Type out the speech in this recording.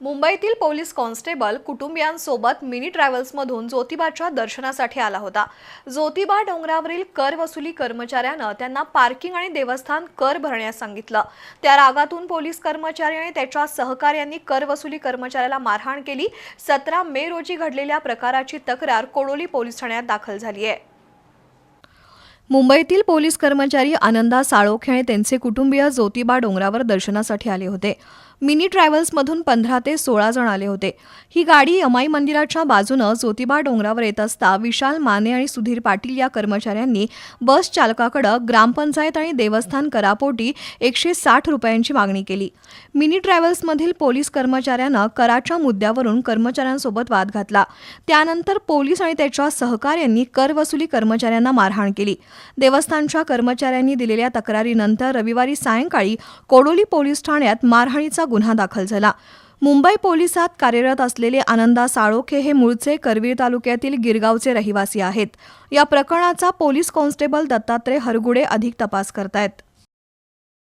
मुंबईतील police constable कुटुंबियांसोबत mini ट्रॅव्हल्समधून ज्योतिबाच्या दर्शनासाठी आला होता. ज्योतिबा डोंगरावरील कर वसुली कर्मचाऱ्यानं त्यांना पार्किंग आणि देवस्थान कर भरण्यास सांगितलं. त्या रागातून पोलीस कर्मचारी आणि त्याच्या सहकार्यांनी कर वसुली कर्मचाऱ्याला मारहाण केली. सतरा मे रोजी घडलेल्या प्रकाराची तक्रार कोडोली पोलीस ठाण्यात दाखल झाली आहे. मुंबईतील पोलीस कर्मचारी आनंदा साळोखे आणि त्यांचे कुटुंबीय ज्योतिबा डोंगरावर दर्शनासाठी आले होते. मिनी ट्रॅव्हल्समधून पंधरा ते सोळा जण आले होते. ही गाडी यमाई मंदिराच्या बाजूनं ज्योतिबा डोंगरावर येत असता विशाल माने आणि सुधीर पाटील या कर्मचाऱ्यांनी बस चालकाकडं ग्रामपंचायत आणि देवस्थान करापोटी एकशे साठ रुपयांची मागणी केली. मिनी ट्रॅव्हल्समधील पोलीस कर्मचाऱ्यानं कराच्या मुद्द्यावरून कर्मचाऱ्यांसोबत वाद घातला. त्यानंतर पोलीस आणि त्याच्या सहकाऱ्यांनी करवसुली कर्मचाऱ्यांना मारहाण केली. देवस्थानच्या कर्मचाऱ्यांनी दिलेल्या तक्रारीनंतर रविवारी सायंकाळी कोडोली पोलीस ठाण्यात मारहाणीचा गुन्हा दाखल झाला. मुंबई पोलिसात कार्यरत असलेले आनंदा साळोखे हे मूळचे करवीर तालुक्यातील गिरगावचे रहिवासी आहेत. या प्रकरणाचा पोलीस कॉन्स्टेबल दत्तात्रय हरगुडे अधिक तपास करतायत.